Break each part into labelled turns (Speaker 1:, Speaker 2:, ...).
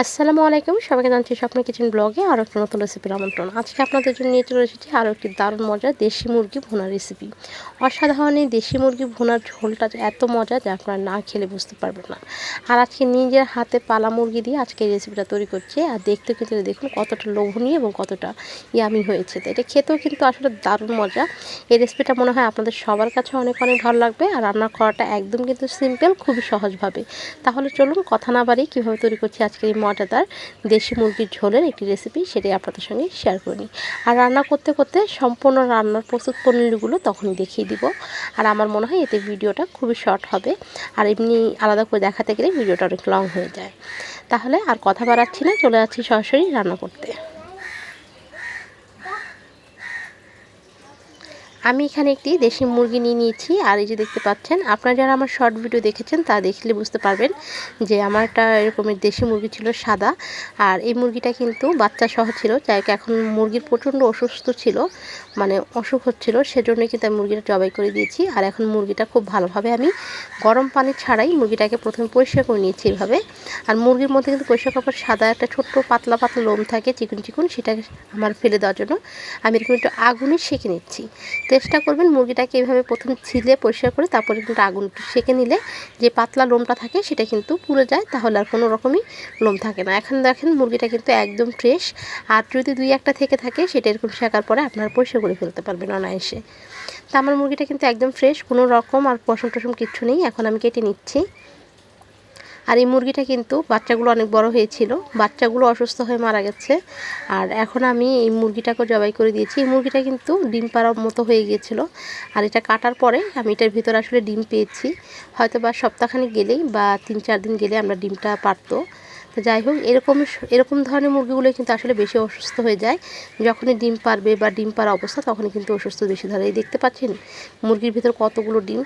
Speaker 1: আসসালামু আলাইকুম, সবাইকে জানছি স্বপ্ন কিচেন ব্লগে আরও একটা নতুন রেসিপির আমন্ত্রণ। আজকে আপনাদের জন্য নিয়ে চলে এসেছি আরও একটি দারুণ মজার দেশি মুরগি ভুনার রেসিপি অসাধারণ এই দেশি মুরগি ভুনার ঝোলটা এত মজা যে আপনারা না খেলে বুঝতে পারবেন না। আর আজকে নিজের হাতে পালা মুরগি দিয়ে আজকে এই রেসিপিটা তৈরি করছে। আর দেখতে কিন্তু দেখুন কতটা লোভনীয় এবং কতটা ইয়ামি হয়েছে। তো এটা খেতেও কিন্তু আসলে দারুণ মজা। এই রেসিপিটা মনে হয় আপনাদের সবার কাছে অনেক অনেক ভালো লাগবে। আর রান্না করাটা একদম কিন্তু সিম্পল খুবই সহজভাবে। তাহলে চলুন কথা না বাড়ি কীভাবে তৈরি করছি আজকে এই মজাদার দেশি মুরগির ঝোলের একটি রেসিপি সেটাই আপনাদের সঙ্গে শেয়ার করে নিই। আর রান্না করতে করতে সম্পূর্ণ রান্নার প্রস্তুত পণ্যগুলো তখনই দেখিয়ে দিব। আর আমার মনে হয় এতে ভিডিওটা খুবই শর্ট হবে। আর এমনি আলাদা করে দেখাতে গেলে ভিডিওটা অনেক লং হয়ে যায়। তাহলে আর কথা বাড়াচ্ছি না, চলে যাচ্ছি সরাসরি রান্না করতে। আমি এখানে একটি দেশি মুরগি নিয়ে নিয়েছি, আর এই যে দেখতে পাচ্ছেন, আপনারা যারা আমার শর্ট ভিডিও দেখেছেন, তা দেখলে বুঝতে পারবেন যে আমার একটা এরকমের দেশি মুরগি ছিল সাদা, আর এই মুরগিটা কিন্তু বাচ্চা সহ ছিল, যাই এখন মুরগির প্রচণ্ড অসুস্থ ছিল মানে অসুখ হচ্ছিল সেজন্য কিন্তু আমি মুরগিটা জবাই করে দিয়েছি, আর এখন মুরগিটা খুব ভালোভাবে আমি গরম পানি ছাড়াই মুরগিটাকে প্রথমে পরিষ্কার করে নিয়েছি এভাবে, আর মুরগির মধ্যে কিন্তু পরিষ্কার কাপড় সাদা একটা ছোট্ট পাতলা পাতলা লোম থাকে, চিকুন চিকুন সেটা আমার ফেলে দেওয়ার জন্য আমি এরকম একটু আগুনে সেঁকে নিচ্ছি। চেষ্টা করবেন মুরগিটাকে এইভাবে প্রথম ছিলে পরিষ্কার করে তারপরে কিন্তু আগুন সেঁকে নিলে যে পাতলা লোমটা থাকে সেটা কিন্তু পুড়ে যায়, তাহলে আর কোনো রকমই লোম থাকে না। এখন দেখেন মুরগিটা কিন্তু একদম ফ্রেশ আর যদি দুই একটা থেকে থাকে সেটা এরকম শেখার পরে আপনারা পরিষ্কার করে ফেলতে পারবেন অনায়াসে। তা আমার মুরগিটা কিন্তু একদম ফ্রেশ কোনো রকম আর পশম টসম কিচ্ছু নেই, এখন আমি কেটে নিচ্ছি। আর এই মুরগিটা কিন্তু বাচ্চাগুলো অনেক বড় হয়েছিল। বাচ্চাগুলো অসুস্থ হয়ে মারা গেছে। আর এখন আমি এই মুরগিটাকে জবাই করে দিয়েছি। এই মুরগিটা কিন্তু ডিম পাড়ার মতো হয়ে গিয়েছিল। আর এটা কাটার পরে আমি এটার ভিতরে আসলে ডিম পেয়েছি। হয়তো বা সপ্তাহখানেক গেলেই বা তিন চার দিন গেলে আমরা ডিমটা পারতো। তো যাই হোক, এরকম এরকম ধরনের মুরগিগুলো কিন্তু আসলে বেশি অসুস্থ হয়ে যায়। যখনই ডিম পারবে বা ডিম পার অবস্থা, তখনই কিন্তু অসুস্থ বেশি ধরে এই দেখতে পাচ্ছেন মুরগির ভিতর কতগুলো ডিম?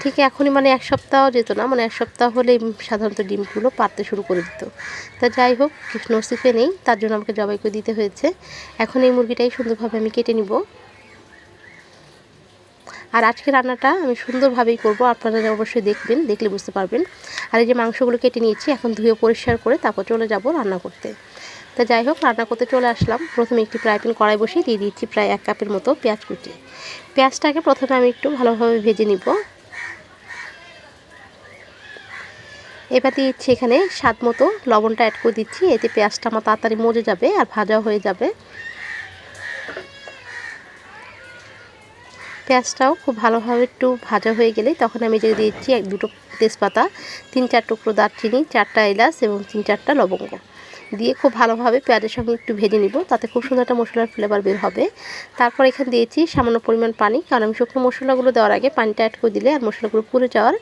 Speaker 1: ঠিক এখনই মানে এক সপ্তাহ যেত না মানে এক সপ্তাহ হলে সাধারণত ডিমগুলো পারতে শুরু করে দিত। তা যাই হোক নসিফে নেই তার জন্য আমাকে জবাই করে দিতে হয়েছে। এখন এই মুরগিটাই সুন্দরভাবে আমি কেটে নিব। আর আজকে রান্নাটা আমি সুন্দরভাবেই করব। আপনারা অবশ্যই দেখবেন, দেখলে বুঝতে পারবেন। আর এই যে মাংসগুলো কেটে নিয়েছি, এখন ধুয়ে পরিষ্কার করে তারপর চলে যাব রান্না করতে। তা যাই হোক, রান্না করতে চলে আসলাম। প্রথমে একটি ফ্রাই প্যান কড়াই বসিয়ে দিয়ে দিচ্ছি প্রায় এক কাপের মতো পেঁয়াজ কুচি। পেঁয়াজটাকে প্রথমে আমি একটু ভালোভাবে ভেজে নিব। এবার দিচ্ছি এখানে স্বাদ মতো লবণটা অ্যাড করে দিচ্ছি। এতে পেঁয়াজটা আমার তাড়াতাড়ি মজে যাবে আর ভাজা হয়ে যাবে। পেঁয়াজটাও খুব ভালোভাবে একটু ভাজা হয়ে গেলে তখন আমি যে দিয়েছি এক দুটো তেজপাতা, তিন চার টুকরো দারচিনি, চারটা এলাচ এবং তিন চারটা লবঙ্গ। দিয়ে খুব ভালোভাবে পেঁয়াজের সঙ্গে একটু ভেজে নিব। তাতে খুব সুন্দর একটা মশলার ফ্লেভার বের হবে। তারপর এখানে দিয়েছি সামান্য পরিমাণ পানি, কারণ আমি শুকনো মশলাগুলো দেওয়ার আগে পানিটা অ্যাড করে দিলে আর মশলাগুলো পুড়ে যাওয়ার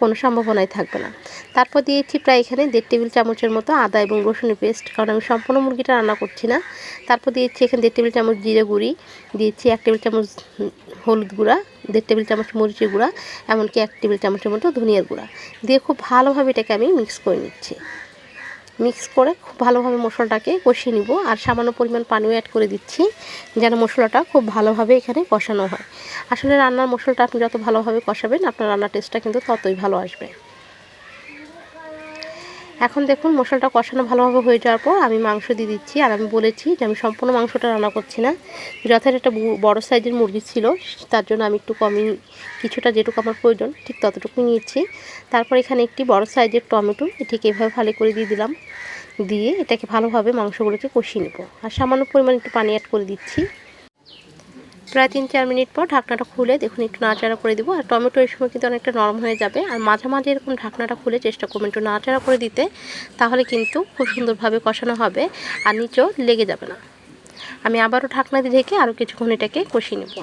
Speaker 1: কোনো সম্ভাবনাই থাকবে না। তারপর দিয়েছি প্রায় এখানে দেড় টেবিল চামচের মতো আদা এবং রসুনের পেস্ট কারণ আমি সম্পূর্ণ মুরগিটা রান্না করছি না। তারপর দিয়েছি এখানে দেড় টেবিল চামচ জিরে গুঁড়ি, দিয়েছি এক টেবিল চামচ হলুদ গুঁড়া, দেড় টেবিল চামচ মরিচের গুঁড়া, এমনকি এক টেবিল চামচের মতো ধনিয়ার গুঁড়া। দিয়ে খুব ভালোভাবে এটাকে আমি মিক্স করে নিচ্ছি। মিক্স করে খুব ভালোভাবে মশলাটাকে কষিয়ে নিব। আর সামান্য পরিমাণ পানিও অ্যাড করে দিচ্ছি, যেন মশলাটা খুব ভালোভাবে এখানে কষানো হয়। আসলে রান্নার মশলাটা আপনি যত ভালোভাবে কষাবেন, আপনার রান্নার টেস্টটা কিন্তু ততই ভালো আসবে। এখন দেখুন মশলাটা কষানো ভালোভাবে হয়ে যাওয়ার পর আমি মাংস দিয়ে দিচ্ছি আর আমি বলেছি যে আমি সম্পূর্ণ মাংসটা রান্না করছি না। যথার একটা বড় সাইজের মুরগি ছিল, তার জন্য আমি একটু কমই, কিছুটা যেটুকু আমার প্রয়োজন, ঠিক ততটুকু নিয়েছি। তারপর এখানে একটি বড় সাইজের টমেটো ঠিক এভাবে ভালো করে দিয়ে দিলাম। দিয়ে এটাকে ভালোভাবে মাংসগুলোকে কষিয়ে নেব। আর সামান্য পরিমাণ একটু পানি অ্যাড করে দিচ্ছি। প্রায় তিন চার মিনিট পর ঢাকনাটা খুলে দেখুন একটু নাড়াচাড়া করে দিব। আর টমেটো এই সময় কিন্তু অনেকটা নরম হয়ে যাবে। আর মাঝে মাঝে এরকম ঢাকনাটা খুলে চেষ্টা করবেন একটু নাড়াচাড়া করে দিতে, তাহলে কিন্তু খুব সুন্দরভাবে কষানো হবে আর নিচেও লেগে যাবে না। আমি আবারও ঢাকনা দিয়ে ঢেকে আরও কিছুক্ষণ এটাকে কষিয়ে নেব।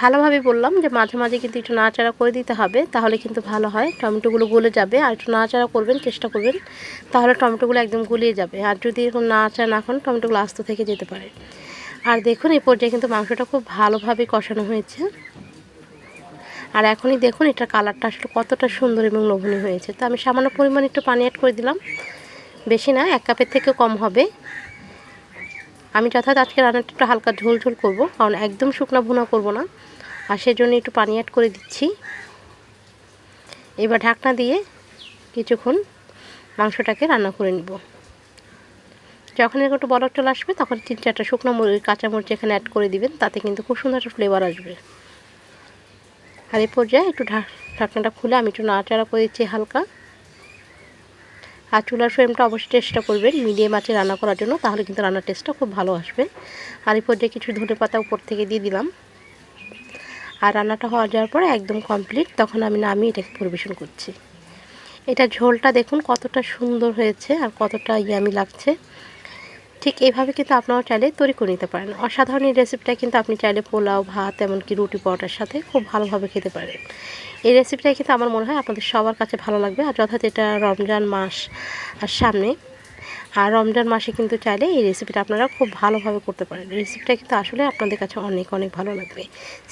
Speaker 1: ভালোভাবে বললাম যে মাঝে মাঝে কিন্তু একটু নাড়াচাড়া করে দিতে হবে, তাহলে কিন্তু ভালো হয়। টমেটোগুলো গলে যাবে আর একটু নাড়াচাড়া করবেন, চেষ্টা করবেন, তাহলে টমেটোগুলো একদম গলিয়ে যাবে। আর যদি এরকম নাড়াচাড়া না করেন, টমেটোগুলো আস্ত থেকে যেতে পারে। আর দেখুন, এই পর্যায়ে কিন্তু মাংসটা খুব ভালোভাবে কষানো হয়েছে। আর এখনই দেখুন, এটার কালারটা আসলে কতটা সুন্দর এবং লোভনীয় হয়েছে। তো আমি সামান্য পরিমাণ একটু পানি অ্যাড করে দিলাম। বেশি না, এক কাপের থেকে কম হবে। আমি যথাযথ আজকে রান্নাটা একটু হালকা ঝোল ঝোল করব, কারণ একদম শুকনো ভুনা করব না। আর সেজন্য একটু পানি অ্যাড করে দিচ্ছি। এবার ঢাকনা দিয়ে কিছুক্ষণ মাংসটাকে রান্না করে নিব। যখন এরকম একটু বলক চলে আসবে, তখন তিন চারটা শুকনো মরিচ এখানে অ্যাড করে দিবেন, তাতে কিন্তু খুব সুন্দর একটা ফ্লেভার আসবে। আর এই পর্যায়ে একটু ঢাকনাটা খুলে আমি একটু নাড়াচাড়া করে দিচ্ছি হালকা। আর চুলার ফ্লেমটা অবশ্যই চেষ্টা করবেন মিডিয়াম আঁচে রান্না করার জন্য, তাহলে কিন্তু রান্নার টেস্টটা খুব ভালো আসবে। আর এই পর্যায়ে কিছু ধনে পাতা উপর থেকে দিয়ে দিলাম। আর রান্নাটা হওয়া যাওয়ার পরে একদম কমপ্লিট তখন আমি নামিয়ে এটাকে পরিবেশন করছি। এটা ঝোলটা দেখুন কতটা সুন্দর হয়েছে আর কতটা ইয়ামি লাগছে। ঠিক এইভাবে কিন্তু আপনারা চাইলে তৈরি করে নিতে পারেন। অসাধারণ এই রেসিপিটা কিন্তু আপনি চাইলে পোলাও, ভাত, এমনকি রুটি পরোটার সাথে খুব ভালোভাবে খেতে পারেন। এই রেসিপিটা কিন্তু আমার মনে হয় আপনাদের সবার কাছে ভালো লাগবে, আর যথাযথ এটা রমজান মাস আর সামনে। আর রমজান মাসে কিন্তু চাইলে এই রেসিপিটা আপনারা খুব ভালোভাবে করতে পারেন। রেসিপিটা কিন্তু আসলে আপনাদের কাছে অনেক অনেক ভালো লাগবে।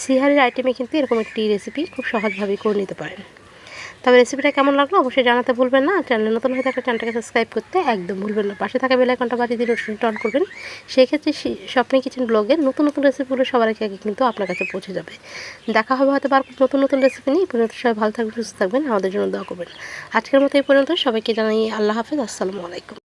Speaker 1: সিহারির আইটেমে কিন্তু এরকম একটি রেসিপি খুব সহজভাবে করে নিতে পারেন। তবে রেসিপিটা কেমন লাগল অবশ্যই জানাতে ভুলবেন না। চ্যানেল নতুন হয়ে থাকলে চ্যানেলটাকে সাবস্ক্রাইব করতে একদম ভুলবেন না। পাশে থাকা বেলাইকনটা বাড়ি দিয়ে নোটিফিকেশন টন করবেন। সেক্ষেত্রে স্বপ্নে কিচেন ব্লগের নতুন নতুন রেসিপিগুলো সবার আগে আগে কিন্তু আপনার কাছে পৌঁছে যাবে। দেখা হবে হয়তো বার নতুন নতুন রেসিপি নিয়ে। পর্যন্ত সবাই ভালো থাকবেন, সুস্থ থাকবেন, আমাদের জন্য দোয়া করবেন। আজকের মতো এই পর্যন্ত। সবাইকে জানাই আল্লাহ হাফেজ। আসসালামু আলাইকুম।